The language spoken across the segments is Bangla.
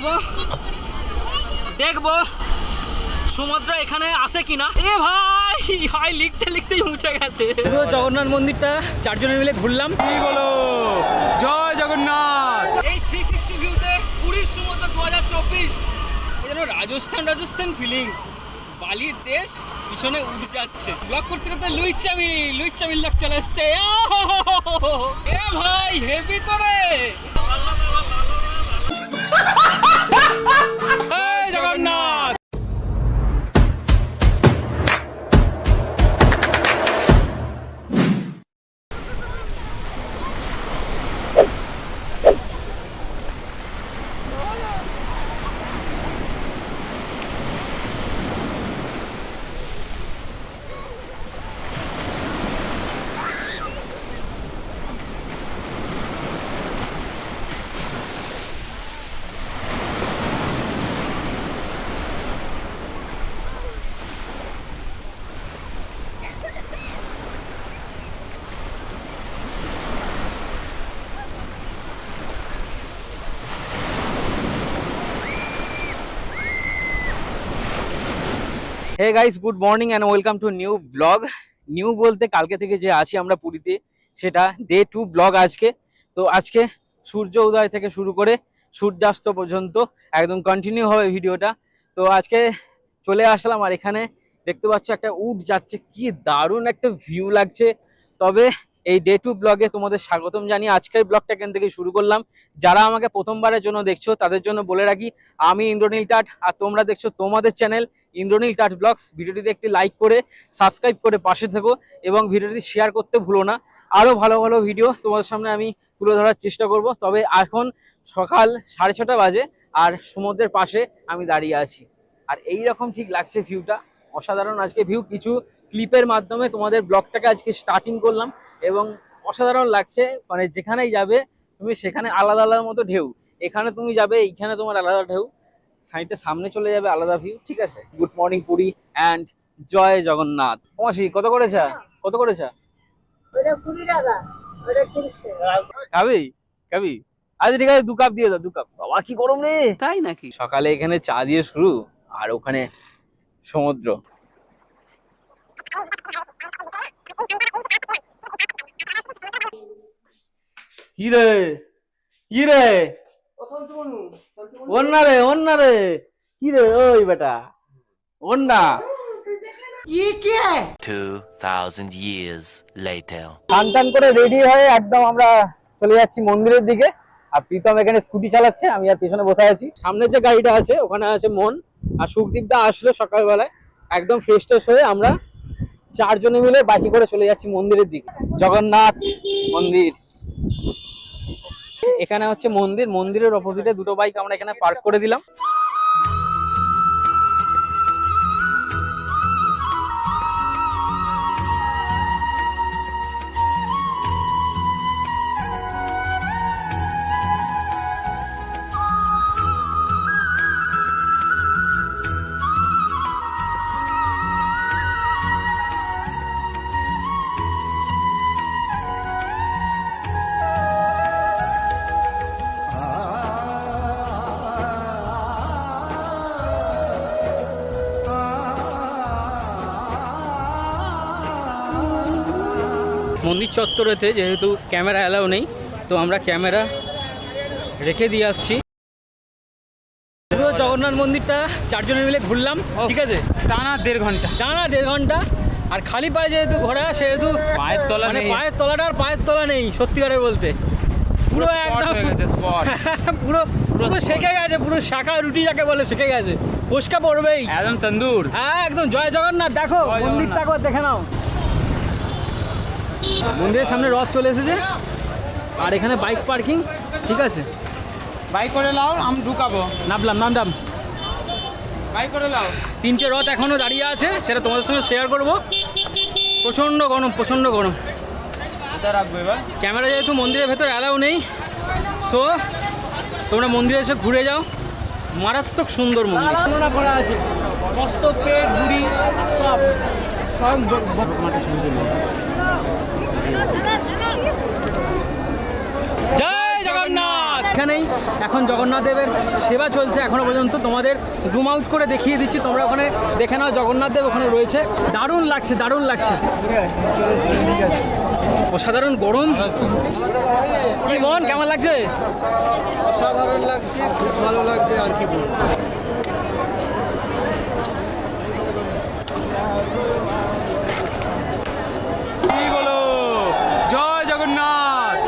দেখব। দেখব। সমুদ্র এখানে আছে কিনা? এ ভাই ভাই লিখতে লিখতেই মুছে গেছে। পুরো জগন্নাথ মন্দিরটা চারজনে মিলে ঘুরলাম। কি বলো? জয় জগন্নাথ! এই থ্রি সিক্সটি ভিউতে পুরীর সমুদ্র দু হাজার চব্বিশ রাজস্থান রাজস্থান ফিলিংস বালির দেশ পিছনে উঠে যাচ্ছে। ব্লক করতে করতে লুইচ চামিল লুইচ চামিল লোক চলে এসছে। এ ভাই হেভি করে জয় Ah! Hey guys good morning and welcome to new vlog new বলতে কালকে থেকে যে আছি আমরা পুরীতে, সেটা ডে টু ব্লগ আজকে। তো আজকে সূর্য উদয় থেকে শুরু করে সূর্যাস্ত পর্যন্ত একদম কন্টিনিউ হবে ভিডিওটা। তো আজকে চলে আসলাম আর এখানে দেখতে পাচ্ছি একটা উট যাচ্ছে, কি দারুণ একটা ভিউ লাগছে। তবে এই ডে টু ব্লগে তোমাদের স্বাগতম জানিয়ে আজকের ব্লগটা এখান থেকে শুরু করলাম। যারা আমাকে প্রথমবারের জন্য দেখছ, তাদের জন্য বলে রাখি, আমি ইন্দ্রনীল টাট, আর তোমরা দেখছ তোমাদের চ্যানেল ইন্দ্রনীল টাচ ব্লগস। ভিডিওটিতে একটি লাইক করে সাবস্ক্রাইব করে পাশে থেকো এবং ভিডিওটি শেয়ার করতে ভুলো না। আরও ভালো ভালো ভিডিও তোমাদের সামনে আমি তুলে ধরার চেষ্টা করব। তবে এখন সকাল সাড়ে ছটা বাজে আর সমুদ্রের পাশে আমি দাঁড়িয়ে আছি। আর এই রকম ঠিক লাগছে ভিউটা অসাধারণ আজকে ভিউ কিছু ক্লিপের মাধ্যমে তোমাদের ব্লগটাকে আজকে স্টার্টিং করলাম এবং অসাধারণ লাগছে। মানে যেখানেই যাবে, তুমি সেখানে আলাদা আলাদা মতো ঢেউ। এখানে তুমি যাবে, এইখানে তোমার আলাদা ঢেউ। সাইডে সামনে চলে যাবে আলাদা ভিউ ঠিক আছে? গুড মর্নিং পুরি অ্যান্ড জয় জগন্নাথ। মাসি কত করেছা? কত করেছা? ওটা কুড়ি টাকা ওটা তিরিশ টাকা। খাবি খাবি আচ্ছা ঠিক আছে দু কাপ দিয়ে দাও দু কাপ বাবা কি গরম রে! তাই নাকি? সকালে এখানে চা দিয়ে শুরু আর ওখানে সমুদ্র। কি রে? কি রে? অন্যা রে অন্যা রে। কি রে ওই বেটা? অন্যা। 2,000 years later. টান টান করে রেডি হয়ে একদম আমরা চলে যাচ্ছি মন্দিরের দিকে। আর প্রীতম এখানে স্কুটি চালাচ্ছে আমি আর পেছনে বসে আছি। সামনে যে গাড়িটা আছে ওখানে আছে মন। আর সুখদীপ দা আসলো সকালবেলায়। একদম ফ্রেশ ট্রেশ হয়ে আমরা চারজনে মিলে বাইকে করে চলে যাচ্ছি মন্দিরের দিকে। জগন্নাথ মন্দির। এখানে হচ্ছে মন্দির মন্দিরের অপোজিটে দুটো বাইক আমরা এখানে পার্ক করে দিলাম। মন্দির চত্বরেতে যেহেতু ক্যামেরা অ্যালাউ নেই তো আমরা ক্যামেরা রেখে দিয়ে আসছি। পুরো জগন্নাথ মন্দিরটা চারজনে মিলে ঘুরলাম ঠিক আছে? টানা দেড় ঘণ্টা। টানা দেড় ঘণ্টা আর খালি পায়ে যেহেতু ঘোরা সেহেতু পায়ের তলা মানে নেই। পায়ের তলাটা আর পায়ের তলা নেই সত্যিকারে বলতে। পুরো একদম। পুরো পুরো। শেখে গেছে পুরো শাখা রুটি যাকে বলে শিখে গেছে। ফুচকা পড়বেই। একদম তন্দুর। হ্যাঁ একদম। জয় জগন্নাথ দেখো মন্দিরটা। দেখে নাও। মন্দিরের সামনে রথ চলে এসেছে। আর এখানে বাইক পার্কিং ঠিক আছে? বাইক করে লাও আমি ঢুকাবো। নামলাম নামলাম। বাইক করে লাও। তিনটে রথ এখনও দাঁড়িয়ে আছে সেটা তোমাদের সঙ্গে শেয়ার করব। প্রচণ্ড গরম প্রচণ্ড গরম। রাখব এবার? ক্যামেরা যেহেতু মন্দিরের ভেতর অ্যালাউ নেই সো তোমরা মন্দিরে এসে ঘুরে যাও। মারাত্মক সুন্দর মন্দির। করা আছে। মস্ত পেট বুড়ি সব। সব মাঝখানেই এখন জগন্নাথ দেবের সেবা চলছে এখনও পর্যন্ত। তোমাদের জুম আউট করে দেখিয়ে দিচ্ছি। তোমরা ওখানে দেখে নাও, জগন্নাথ দেব ওখানে রয়েছে। দারুণ লাগছে দারুণ লাগছে। অসাধারণ গরম। কি মন, কেমন লাগছে? অসাধারণ লাগছে, খুব ভালো লাগছে, আর কি বলব কি বলো জয় জগন্নাথ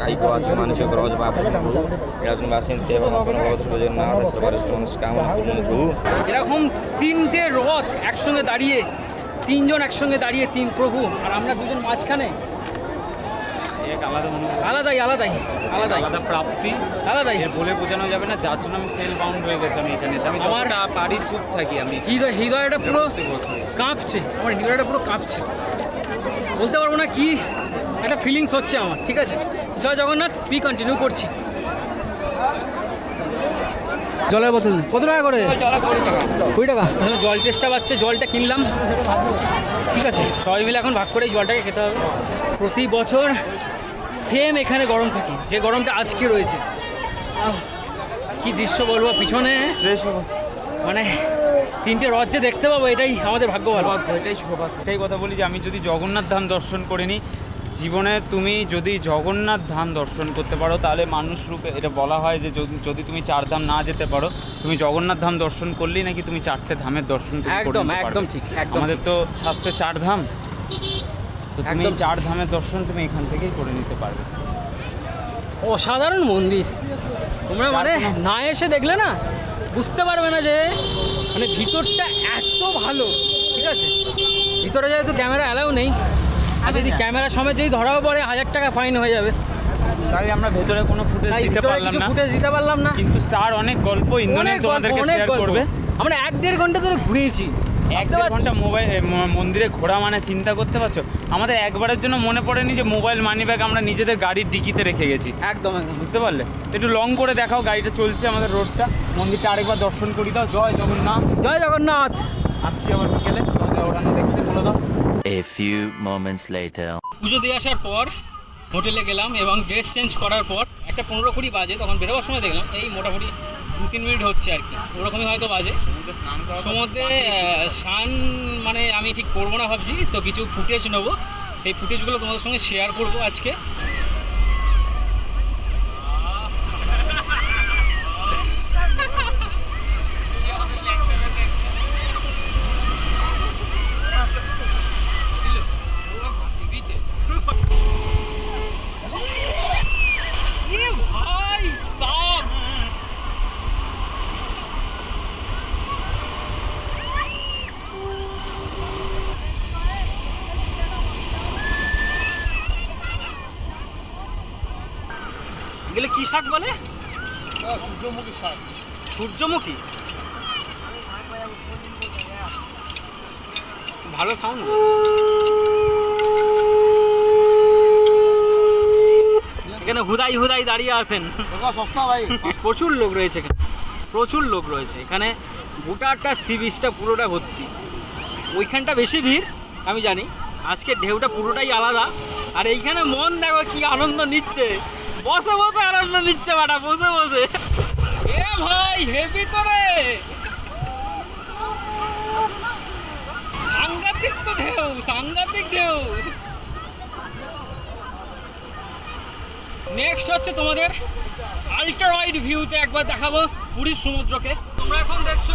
ಕಾಯಿಕೋ ಆಚೆ ಮಾನಸಿಕ ಗ್ರಹ ಬಾಪು ರಾಜನ ಬಾಸಿಂತೆ এবং আপনার গত জগন্নাথ সর্বরিষ্ঠ মনস্কামনা পূর্ণ করু এরকম তিনটে রথ একসঙ্গে দাঁড়িয়ে তিনজন একসঙ্গে দাঁড়িয়ে তিন প্রভু আর আমরা দুজন মাঝখানে এক আলাদা মনে আলাদাই আলাদাই আলাদাই আলাদা প্রাপ্তি আলাদাই এর বলে বোঝানো যাবে না যার জন্য আমি স্পেল বাউন্ড হয়ে গেছি আমি এখানে এসে। আমি আমার- যতটা পারি চুপ থাকি আমি হৃদয় হৃদয়টা পুরো প্রত্যেক বছর কাঁপছে আমার হৃদয়টা পুরো কাঁপছে বলতে পারবো না কি একটা ফিলিংস হচ্ছে আমার ঠিক আছে? জয় জগন্নাথ বি কন্টিনিউ করছি। জলের বোতল কত টাকা করে? কুড়ি টাকা। জল চেষ্টা পাচ্ছে জলটা কিনলাম। ঠিক আছে সবাই মিলে এখন ভাগ করে এই জলটাকে খেতে হবে। প্রতি বছর সেম এখানে গরম থাকে যে গরমটা আজকে রয়েছে। কি দৃশ্য বলব পিছনে মানে তিনটে রথ যে দেখতে পাবো এটাই আমাদের ভাগ্য ভালো। এটাই সৌভাগ্য। এটাই কথা বলি যে আমি যদি জগন্নাথ ধাম দর্শন করে নিই জীবনে তুমি যদি জগন্নাথ ধাম দর্শন করতে পারো তাহলে মানুষ রূপে এটা বলা হয় যে যদি- তুমি চার ধাম না যেতে পারো তুমি জগন্নাথ ধাম দর্শন করলেই নাকি তুমি চারটে ধামের দর্শন একদম একদম ঠিক আমাদের তো শাস্ত্রে চার ধাম। তো তুমি চার ধামের দর্শন তুমি এখান থেকেই করে নিতে পারবে। অসাধারণ মন্দির। তোমরা মানে না এসে দেখলে না বুঝতে পারবে না যে মানে ভিতরটা এত ভালো ঠিক আছে? ভিতরে যেহেতু ক্যামেরা অ্যালাউ নেই। আর যদি ক্যামেরা সমেত যদি ধরাও পড়ে হাজার টাকা ফাইন হয়ে যাবে। তাই আমরা ভেতরে কোনো ফুটেজ দিতে পারলাম না। ফুটেজ দিতে পারলাম না। কিন্তু তার অনেক গল্প ইন্দ্রনীল তোমাদেরকে শেয়ার করবে। আমরা এক দেড় ঘণ্টা ধরে ঘুরিয়েছি এক দেড় ঘণ্টা মোবাইল মন্দিরে ঘোরা মানে চিন্তা করতে পারছ? আমাদের একবারের জন্য মনে পড়েনি যে মোবাইল মানি ব্যাগ আমরা নিজেদের গাড়ির ডিকিতে রেখে গেছি। একদম একদম। বুঝতে পারলে? একটু লং করে দেখাও গাড়িটা চলছে আমাদের রোডটা মন্দিরটা আরেকবার দর্শন করি দাও। জয় জগন্নাথ। জয় জগন্নাথ। আসছি আবার বিকেলে। তোমাদের ওখানে দেখতে বলে দাও। A few moments later. পুজো দিয়ে আসার পর হোটেলে গেলাম এবং ড্রেস চেঞ্জ করার পর একটা পনেরো কুড়ি বাজে তখন বেরোবার সময় দেখলাম এই মোটামুটি দু তিন মিনিট হচ্ছে আর কি। ওরকমই হয়তো বাজে। সমুদ্রে স্নান মানে আমি ঠিক করব না ভাবছি তো কিছু ফুটেজ নেব। সেই ফুটেজগুলো তোমাদের সঙ্গে শেয়ার করব আজকে এ ভাই সাব এগুলো কি শাক বলে সূর্যমুখী শাক সূর্যমুখী? ভালো সাউন্ড এখানে হুদাই হুদাই দাঁড়িয়ে আছেন। প্রচুর লোক রয়েছে এখানে। প্রচুর লোক রয়েছে। এখানে গোটাটা সি বিচটা পুরোটা ভর্তি। ওইখানটা বেশি ভিড় আমি জানি। আজকে ঢেউটা পুরোটাই আলাদা। আর এইখানে মন দেখো কি আনন্দ নিচ্ছে। বসে বসে আনন্দ নিচ্ছে বাটা বসে বসে। ভাই হেভি করে সাংঘাতিক তো ঢেউ, সাংঘাতিক ঢেউ। নেক্সট হচ্ছে তোমাদের আল্ট্রা ওয়াইড ভিউতে একবার দেখাবো পুরীর সমুদ্রকে। তোমরা এখন দেখছ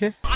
Okay.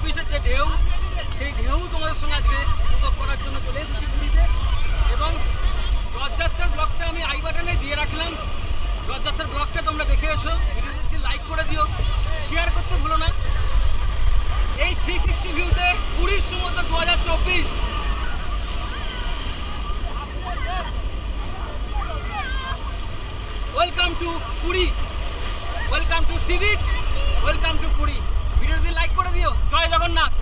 চব্বিশের যে ঢেউ, সেই ঢেউ তোমাদের সঙ্গে আজকে উপভোগ করার জন্য চলে এসেছি পুরীতে। এবং রথযাত্রার ব্লগটা আমি আই বাটনে দিয়ে রাখলাম। রথযাত্রার ব্লগটা তোমরা দেখে এসো। ভিডিওটিকে লাইক করে দিও। শেয়ার করতে ভুলো না। এই থ্রি সিক্সটি ভিউতে পুরীর সমুদ্র দু হাজার চব্বিশ। Welcome to Puri welcome to sea beach welcome to Puri like করে দিও। জয় জগন্নাথ।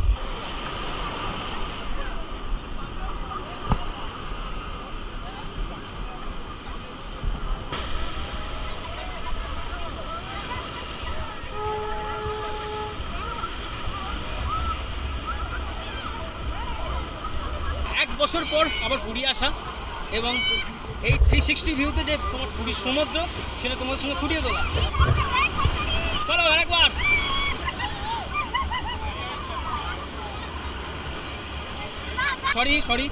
এক বছর পর আবার পুরী আসা এবং এই থ্রি সিক্সটি ভিউতে যে তোমার পুরীর সমুদ্র, সেটা তোমার সঙ্গে ফুটিয়ে তোলা। চলো একবার সরি সরি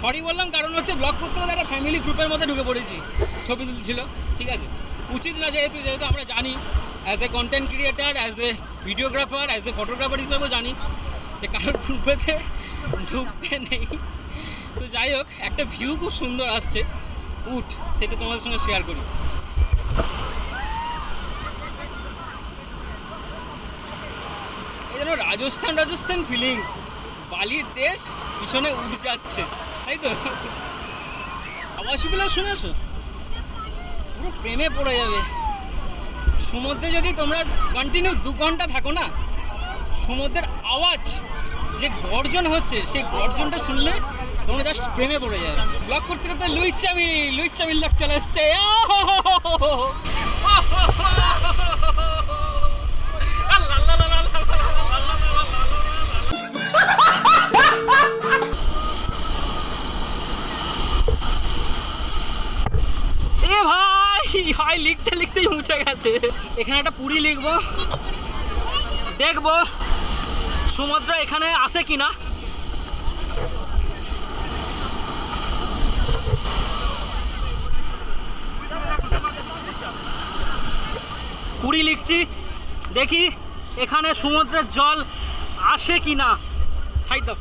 সরি বললাম, কারণ হচ্ছে ব্লগ করতে গেলে একটা ফ্যামিলি গ্রুপের মধ্যে ঢুকে পড়েছি। ছবি তুলছিল, ঠিক আছে? উচিত না যেহেতু যেহেতু আমরা জানি as a content creator as a videographer as a photographer হিসেবেও জানি, যে কারোর গ্রুপেতে ঢুকতে নেই। তো যাই হোক, একটা ভিউ খুব সুন্দর আসছে। উঠ, সেটা তোমাদের সঙ্গে শেয়ার করি। এই যেন রাজস্থান রাজস্থান ফিলিংস বালির দেশ পিছনে উঠ যাচ্ছে তাই তো আওয়াজগুলো শুনেছো পুরো প্রেমে পড়ে যাবে সমুদ্রে যদি তোমরা কন্টিনিউ দু ঘণ্টা থাকো না সমুদ্রের আওয়াজ যে গর্জন হচ্ছে সেই গর্জনটা শুনলে তোমরা জাস্ট প্রেমে পড়ে যাবে ব্লগ করতে করতে লুইচ চামি লুইচ চামির লোক চলে এসছে ভাই, লিখতে লিখতেই মুছে গেছে। এখানে একটা পুরি লিখব। দেখব সমুদ্র এখানে আছে কিনা। কুড়ি লিখছি। দেখি এখানে সমুদ্রের জল আসে কি কিনা সাইড দাও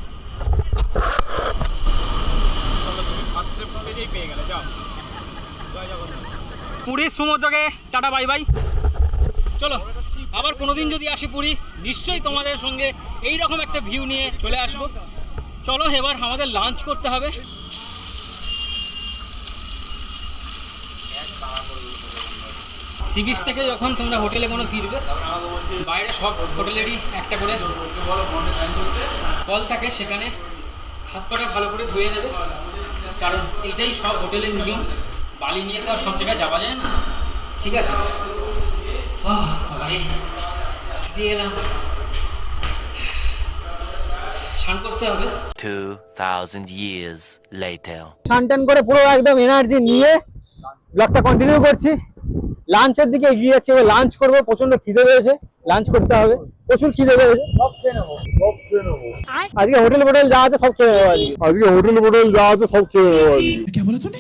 পুরীর সমুদ্রকে টাটা, বাই বাই। চলো, আবার কোনোদিন যদি আসি পুরী, নিশ্চয়ই তোমাদের সঙ্গে এই রকম একটা ভিউ নিয়ে চলে আসব। চলো, এবার আমাদের লাঞ্চ করতে হবে। সি বিচ থেকে যখন তোমরা হোটেলে কোনো ফিরবে, বাইরে সব হোটেলেরই একটা করে কল থাকে, সেখানে হাত পাটা ভালো করে ধুয়ে নেবে। কারণ এইটাই সব হোটেলের নিয়ম। বালি নিয়ে তো সব জায়গায় যাওয়া যায় না। ঠিক আছে? দিয়ে এলাম। স্নান করতে হবে। 2,000 years later. টান টান করে পুরো একদম এনার্জি নিয়ে ব্লগটা কন্টিনিউ করছি। লাঞ্চের দিকে এগিয়ে যাচ্ছে। এবার লাঞ্চ করব। প্রচণ্ড খিদে পেয়েছে। লাঞ্চ করতে হবে। প্রচুর খিদে পেয়েছে। আজকে হোটেল ফোটেল যা আছে সব খেয়ে নেব আজকে। আজকে হোটেল ফোটেল যা আছে সব খেয়ে নেব আজকে।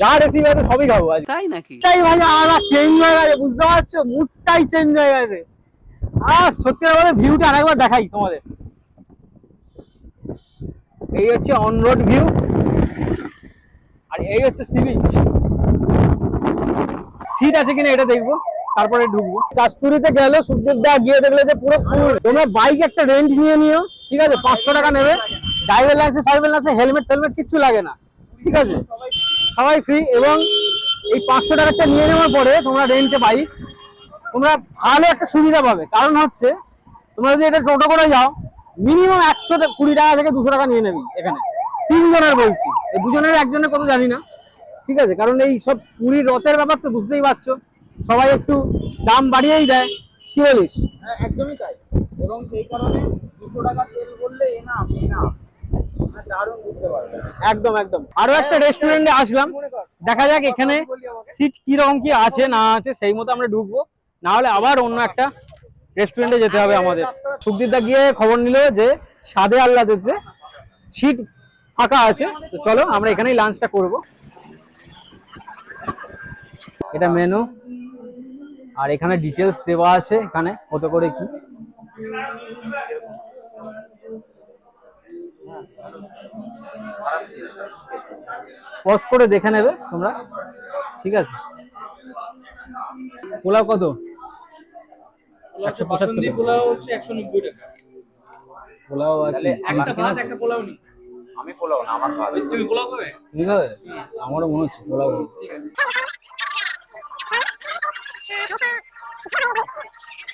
যা রেসিপি আছে সবই খাব আজকে। তাই নাকি? তাই ভাই আলাদা চেঞ্জ হয়ে গেছে বুঝতে পারছ? মুডটাই চেঞ্জ হয়ে গেছে। আর সত্যি আমাদের ভিউটা আরেকবার দেখাই তোমাদের। এই হচ্ছে অন রোড ভিউ আর এই হচ্ছে সি বিচ সিট আছে কিনা এটা দেখব তারপরে ঢুকবো। কাস্তুরিতে গেলে সুখদেব দা গিয়ে দেখলে যে পুরো ফুল তোমরা বাইক একটা রেন্ট নিয়ে নিও ঠিক আছে? পাঁচশো টাকা নেবে। ড্রাইভার লাইসেন্স ফাইভের লাইসেন্স হেলমেট ফেলমেট কিচ্ছু লাগে না ঠিক আছে? সবাই ফ্রি এবং এই পাঁচশো টাকাটা নিয়ে নেওয়ার পরে তোমরা রেন্টে বাইক তোমরা ভালো একটা সুবিধা পাবে। কারণ হচ্ছে, তোমরা যদি এটা টোটো করে যাও মিনিমাম একশো কুড়ি টাকা থেকে দুশো টাকা নিয়ে নেবি এখানে। তিনজনের বলছি। এই দুজনের একজনের কত জানি না। ঠিক আছে? কারণ এই সব পুরীর রথের ব্যাপার তো বুঝতেই পারছ। সবাই একটু দাম বাড়িয়েই দেয়। কি বলিস? হ্যাঁ একদমই তাই। এবং সেই কারণে দুশো টাকা তেল করলে এ পারবে একদম একদম। আরও একটা রেস্টুরেন্টে আসলাম। দেখা যাক এখানে সিট কি রকম কি আছে না আছে সেই মতো আমরা ঢুকবো। না হলে আবার অন্য একটা রেস্টুরেন্টে যেতে হবে আমাদের। সুখদীপদা গিয়ে খবর নিল যে সাদে আল্লাহতে সিট ফাঁকা আছে। তো চলো আমরা এখানেই লাঞ্চটা করব। এটা মেনু আর এখানে ডিটেলস দেওয়া আছে এখানে। কত করে কি? পজ করে দেখে নেবে তোমরা। ঠিক আছে? পোলাও কত? একশো পঁচাত্তর। পোলাও হচ্ছে একশো নব্বই টাকা। পোলাও একটা নি আমি পোলাও না আমার তুমি পোলাও খাবে? ঠিক আছে আমারও মনে হচ্ছে পোলাও।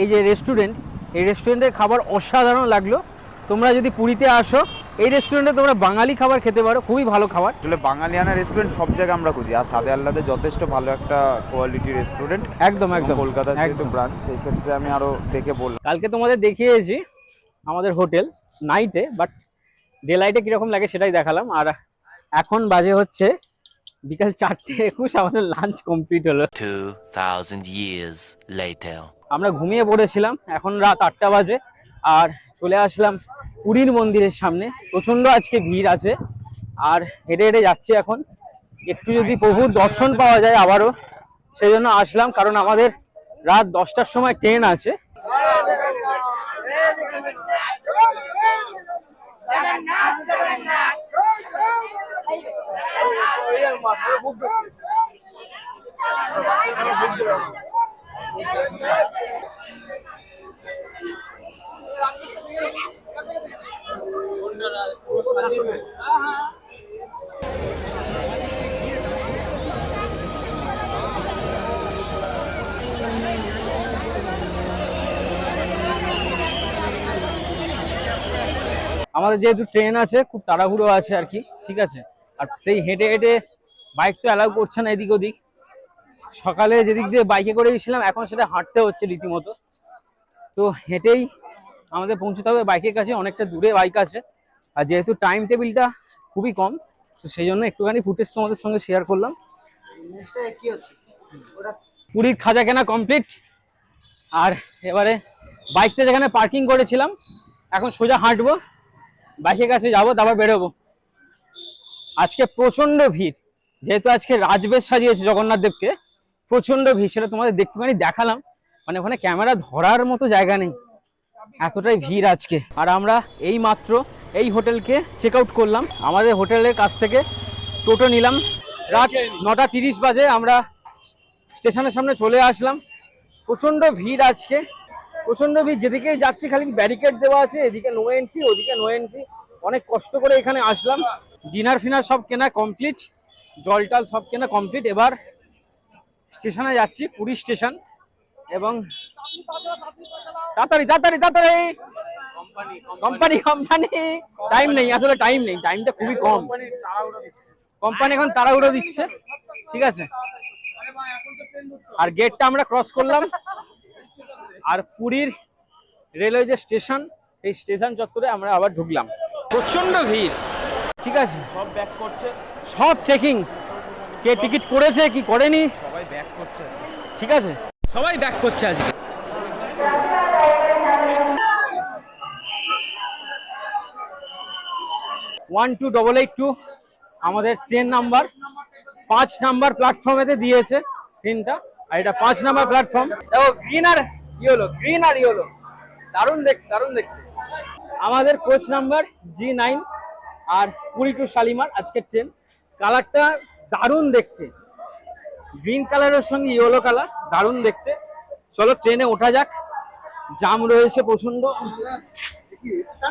এই যে রেস্টুরেন্ট এই রেস্টুরেন্টের খাবার অসাধারণ লাগল। তোমরা যদি পুরীতে আসো এই রেস্টুরেন্টে তোমরা বাঙালি খাবার খেতে পারো খুবই ভালো খাবার। আসলে বাঙালিয়ানা রেস্টুরেন্ট সব জায়গায় আমরা খুঁজি আর সাদে আল্লাদে যথেষ্ট ভালো একটা কোয়ালিটি রেস্টুরেন্ট একদম একদম। কলকাতার যেহেতু একদম। ব্রাঞ্চ সেই ক্ষেত্রে আমি আরও দেখে বললাম। কালকে তোমাদের দেখিয়েছি আমাদের হোটেল নাইটে বাট ডে লাইটে কীরকম লাগে সেটাই দেখালাম। আর এখন বাজে হচ্ছে বিকাল চারটে একুশ আমাদের লাঞ্চ কমপ্লিট হলো। 2,000 years later. আমরা ঘুমিয়ে পড়েছিলাম এখন রাত আটটা বাজে আর চলে আসলাম পুরীর মন্দিরের সামনে। প্রচণ্ড আজকে ভিড় আছে আর হেঁটে হেঁটে যাচ্ছি এখন। একটু যদি প্রভুর দর্শন পাওয়া যায় আবারও সেই জন্য আসলাম কারণ আমাদের রাত দশটার সময় ট্রেন আছে। আমাদের যেহেতু ট্রেন আছে খুব তাড়াহুড়ো আছে আর কি ঠিক আছে? আর সেই হেঁটে হেঁটে বাইক তো অ্যালাউ করছে না এদিক ওদিক। সকালে যেদিক দিয়ে বাইকে করে গেছিলাম এখন সেটা হাঁটতে হচ্ছে রীতিমতো। তো হেঁটেই আমাদের পৌঁছতে হবে বাইকের কাছে অনেকটা দূরে বাইক আছে। আর যেহেতু টাইম টেবিলটা খুবই কম তো সেই জন্য একটুখানি ফুটেজ তোমাদের সঙ্গে শেয়ার করলাম। পুরীর খাজা কেনা কমপ্লিট আর এবারে বাইকটা যেখানে পার্কিং করেছিলাম এখন সোজা হাঁটবো। বাইকের কাছে যাব তারপর বেরোবো। আজকে প্রচণ্ড ভিড়। যেহেতু আজকে রাজবেশ সাজিয়েছে জগন্নাথ দেবকে প্রচণ্ড ভিড় সেটা তোমাদের একটুখানি দেখালাম। মানে ওখানে ক্যামেরা ধরার মতো জায়গা নেই। এতটাই ভিড় আজকে। আর আমরা এই মাত্র এই হোটেলকে চেক আউট করলাম। আমাদের হোটেলের কাছ থেকে টোটো নিলাম। রাত নটা তিরিশ বাজে আমরা স্টেশনের সামনে চলে আসলাম। প্রচণ্ড ভিড় আজকে। প্রচণ্ড ভিড়। যেদিকেই যাচ্ছি খালি ব্যারিকেড দেওয়া আছে, এদিকে নো এন্ট্রি ওদিকে নো এন্ট্রি অনেক কষ্ট করে এখানে আসলাম। ডিনার ফিনার সব কেনা কমপ্লিট জল টল সব কেনা কমপ্লিট এবার স্টেশনে যাচ্ছি, পুরী স্টেশন, এবং তাড়াতাড়ি তাড়াতাড়ি তাড়াতাড়ি। কোম্পানি কোম্পানি টাইম নেই, আসলে টাইম নেই টাইমটা খুবই কম। কোম্পানি এখন তাড়াহুড়ো দিচ্ছে, ঠিক আছে? আর গেটটা আমরা ক্রস করলাম। আর পুরীর রেলওয়ে যে স্টেশন এই স্টেশন চত্বরে আমরা আবার ঢুকলাম। প্রচণ্ড ভিড়। ঠিক আছে? সব ব্যাক করছে সব চেকিং কে টিকিট করেছে কি করেনি? সবাই ব্যাক করছে ঠিক আছে? সবাই ব্যাক করছে আজকে। One two double eight two আমাদের ট্রেন নাম্বার পাঁচ নাম্বার প্ল্যাটফর্মেতে দিয়েছে ট্রেনটা আর এটা পাঁচ নাম্বার প্ল্যাটফর্ম দেখো গ্রিন আর ইয়েলো গ্রিন আর ইয়েলো দারুণ দেখতে দারুণ দেখতে। আমাদের কোচ নাম্বার জি নাইন আর পুরী টু শালিমার আজকের ট্রেন কালারটা দারুণ দেখতে। গ্রিন কালারের সঙ্গে ইয়েলো কালার দারুণ দেখতে। চলো ট্রেনে ওঠা যাক। জাম রয়েছে প্রচণ্ড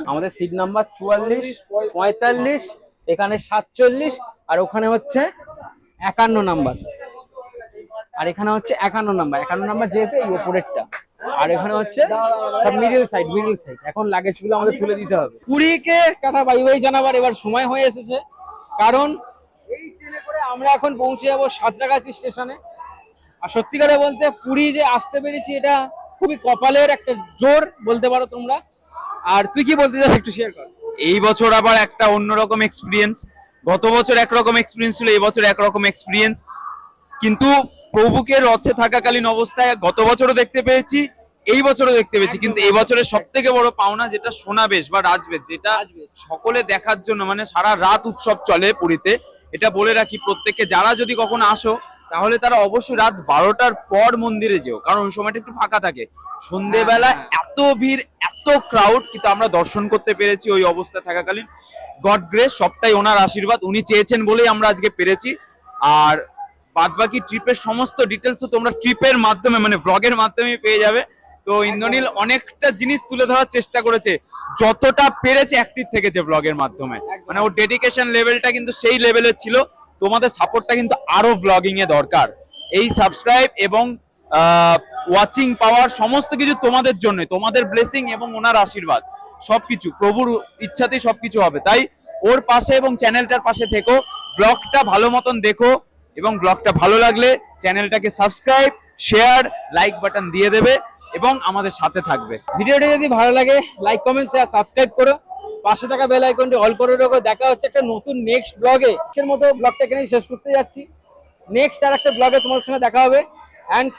আমাদের সিট নাম্বার চুয়াল্লিশ, পঁয়তাল্লিশ, এখানে সাতচল্লিশ, আর ওখানে হচ্ছে একান্ন নাম্বার আর এখানে হচ্ছে একান্ন নাম্বার একান্ন নাম্বার যেহেতু এই ওপরেরটা। আর এখানে হচ্ছে সব মিডিল সাইড মিডিল সাইড এখন লাগেজগুলো আমাদের তুলে দিতে হবে। পুরীকে টাটা বাই বাই জানাবার এবার সময় হয়ে এসেছে। কারণ এই ট্রেনে করে আমরা এখন পৌঁছে যাব সাঁতরাগাছি স্টেশনে। আর সত্যিকারে বলতে পুরী যে আসতে পেরেছি, এটা খুবই কপালের একটা জোর বলতে পারো তোমরা। আর তুই কি বলতে চাস একটু শেয়ার কর? এই বছর আবার একটা অন্যরকম এক্সপিরিয়েন্স গত বছর একরকম এক্সপিরিয়েন্স ছিল, এই বছর একরকম এক্সপিরিয়েন্স কিন্তু প্রভুকে রথে থাকাকালীন অবস্থায় গত বছরও দেখতে পেয়েছি এই বছরও দেখতে পেয়েছি কিন্তু এই বছরের সব থেকে বড় পাওনা যেটা সোনাবেশ বা রাজবেশ যেটা সকলে দেখার জন্য মানে সারা রাত উৎসব চলে পুরীতে। এটা বলে রাখি প্রত্যেককে যারা যদি কখনো আসো তাহলে তারা অবশ্যই রাত বারোটার পর মন্দিরে যেও কারণ ওই সময়টা একটু ফাঁকা থাকে। সন্ধেবেলা এত ভিড় এত ক্রাউড কিন্তু আমরা দর্শন করতে পেরেছি ওই অবস্থায় থাকাকালীন। গড গ্রেস সবটাই ওনার আশীর্বাদ উনি চেয়েছেন বলেই আমরা আজকে পেরেছি। আর বাদবাকি ট্রিপের সমস্ত ডিটেলস তো তোমরা ট্রিপের মাধ্যমে মানে ব্লগের মাধ্যমে পেয়ে যাবে। তো ইন্দ্রনীল অনেকটা জিনিস তুলে ধরার চেষ্টা করেছে। যতটা পেরেছে অ্যাক্টিভ থেকেছে ব্লগের মাধ্যমে। মানে ওর ডেডিকেশন লেভেলটা কিন্তু সেই লেভেলের ছিল। তোমাদের সাপোর্টটা কিন্তু আরও ব্লগিং এ দরকার। এই সাবস্ক্রাইব এবং ওয়াচিং পাওয়ার সমস্ত কিছু তোমাদের জন্য, তোমাদের ব্লেসিং এবং ওনার আশীর্বাদ। সবকিছু, প্রভুর ইচ্ছাতেই সবকিছু হবে। তাই ওর পাশে এবং চ্যানেলটার পাশে থেকো ব্লগটা ভালো মতন দেখো এবং ব্লগটা ভালো লাগলে চ্যানেলটাকে সাবস্ক্রাইব শেয়ার লাইক বাটন দিয়ে দেবে। এবং আমাদের সাথে থাকবে। ভিডিওটি যদি ভালো লাগে লাইক কমেন্ট শেয়ার সাবস্ক্রাইব করো। পাশে থাকা বেল আইকনটি অল করে রাখো। দেখা হচ্ছে একটা নতুন নেক্সট ব্লগে এর মতো ব্লগটা এখানেই শেষ করতে যাচ্ছি। নেক্সট আর একটা ব্লগে তোমার সঙ্গে দেখা হবে। অ্যান্ড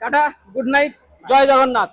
টাটা গুড নাইট জয় জগন্নাথ।